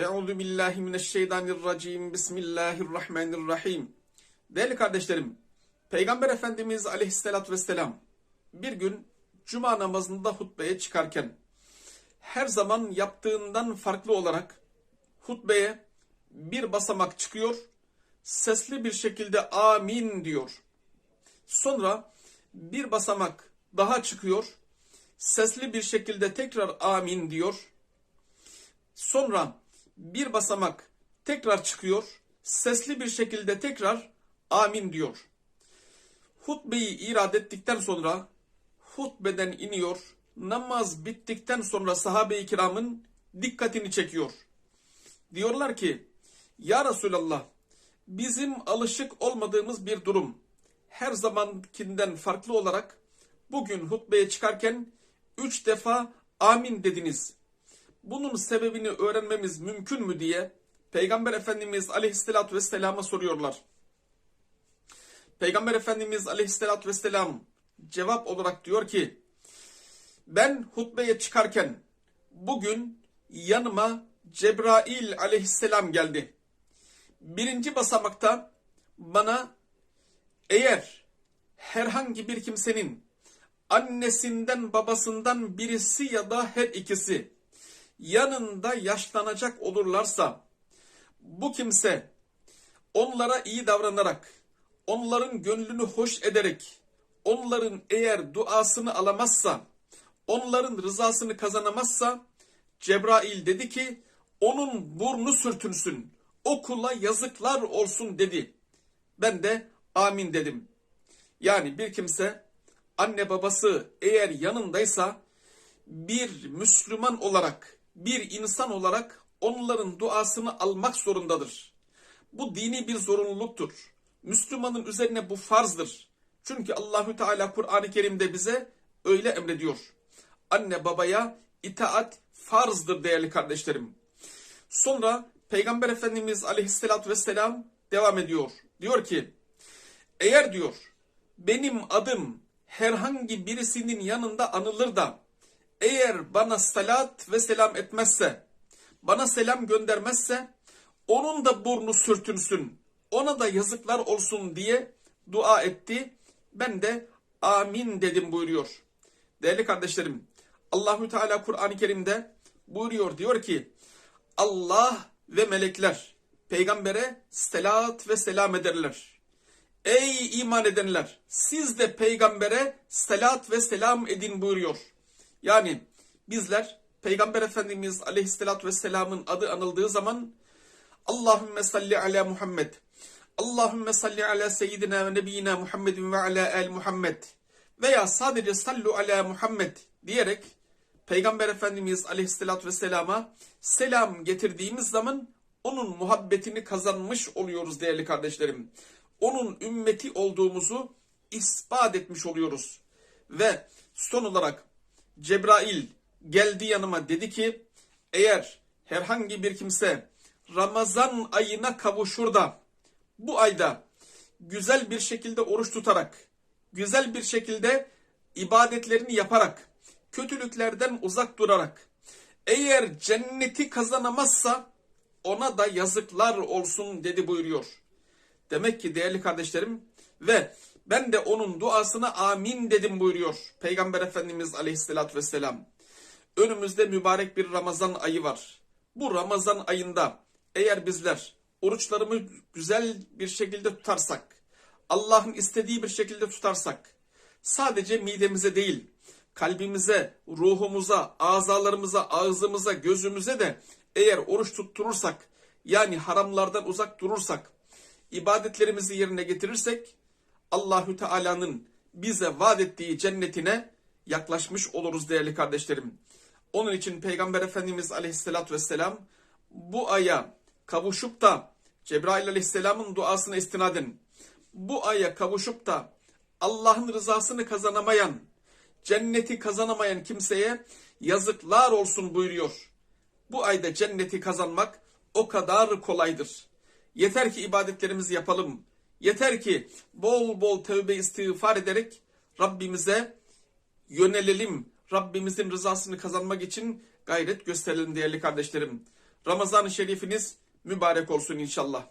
Euzu billahi mineşşeytanirracim. Bismillahirrahmanirrahim. Değerli kardeşlerim, Peygamber Efendimiz Aleyhisselatü vesselam bir gün cuma namazında hutbeye çıkarken her zaman yaptığından farklı olarak hutbeye bir basamak çıkıyor, sesli bir şekilde amin diyor. Sonra bir basamak daha çıkıyor, sesli bir şekilde tekrar amin diyor. Sonra bir basamak tekrar çıkıyor. Sesli bir şekilde tekrar amin diyor. Hutbeyi irad ettikten sonra hutbeden iniyor. Namaz bittikten sonra sahabe-i kiramın dikkatini çekiyor. Diyorlar ki ya Resulallah bizim alışık olmadığımız bir durum her zamankinden farklı olarak bugün hutbeye çıkarken üç defa amin dediniz bunun sebebini öğrenmemiz mümkün mü diye Peygamber Efendimiz Aleyhisselatü Vesselam'a soruyorlar. Peygamber Efendimiz Aleyhisselatü Vesselam cevap olarak diyor ki ben hutbeye çıkarken bugün yanıma Cebrail aleyhisselam geldi. Birinci basamakta bana eğer herhangi bir kimsenin annesinden babasından birisi ya da her ikisi yanında yaşlanacak olurlarsa bu kimse onlara iyi davranarak, onların gönlünü hoş ederek, onların eğer duasını alamazsa, onların rızasını kazanamazsa Cebrail dedi ki onun burnu sürtünsün, o kula yazıklar olsun dedi. Ben de amin dedim. Yani bir kimse anne babası eğer yanındaysa bir Müslüman olarak bir insan olarak onların duasını almak zorundadır. Bu dini bir zorunluluktur. Müslümanın üzerine bu farzdır. Çünkü Allahü Teala Kur'an-ı Kerim'de bize öyle emrediyor. Anne babaya itaat farzdır değerli kardeşlerim. Sonra Peygamber Efendimiz Aleyhisselatü Vesselam devam ediyor. Diyor ki eğer diyor benim adım herhangi birisinin yanında anılır da eğer bana salat ve selam etmezse, bana selam göndermezse, onun da burnu sürtünsün, ona da yazıklar olsun diye dua etti. Ben de amin dedim buyuruyor. Değerli kardeşlerim, Allahü Teala Kur'an-ı Kerim'de buyuruyor diyor ki Allah ve melekler peygambere selat ve selam ederler. Ey iman edenler siz de peygambere selat ve selam edin buyuruyor. Yani bizler Peygamber Efendimiz Aleyhisselatü Vesselam'ın adı anıldığı zaman Allahümme salli ala Muhammed Allahümme salli ala seyyidina ve nebiyyina Muhammedin ve ala el Muhammed veya sadece sallu ala Muhammed diyerek Peygamber Efendimiz Aleyhisselatü Vesselam'a selam getirdiğimiz zaman onun muhabbetini kazanmış oluyoruz değerli kardeşlerim. Onun ümmeti olduğumuzu ispat etmiş oluyoruz. Ve son olarak Cebrail geldi yanıma dedi ki eğer herhangi bir kimse Ramazan ayına kavuşur da bu ayda güzel bir şekilde oruç tutarak, güzel bir şekilde ibadetlerini yaparak, kötülüklerden uzak durarak, eğer cenneti kazanamazsa ona da yazıklar olsun dedi buyuruyor. Demek ki değerli kardeşlerim ve ben de onun duasına amin dedim buyuruyor Peygamber Efendimiz Aleyhisselatü Vesselam. Önümüzde mübarek bir Ramazan ayı var. Bu Ramazan ayında eğer bizler oruçlarımı güzel bir şekilde tutarsak, Allah'ın istediği bir şekilde tutarsak, sadece midemize değil, kalbimize, ruhumuza, azalarımıza, ağzımıza, gözümüze de eğer oruç tutturursak, yani haramlardan uzak durursak, ibadetlerimizi yerine getirirsek, Allahü Teala'nın bize vaat ettiği cennetine yaklaşmış oluruz değerli kardeşlerim. Onun için Peygamber Efendimiz Aleyhisselatü Vesselam bu aya kavuşup da Cebrail Aleyhisselam'ın duasına istinaden bu aya kavuşup da Allah'ın rızasını kazanamayan, cenneti kazanamayan kimseye yazıklar olsun buyuruyor. Bu ayda cenneti kazanmak o kadar kolaydır. Yeter ki ibadetlerimizi yapalım. Yeter ki bol bol tövbe istiğfar ederek Rabbimize yönelelim. Rabbimizin rızasını kazanmak için gayret gösterelim değerli kardeşlerim. Ramazan-ı Şerifiniz mübarek olsun inşallah.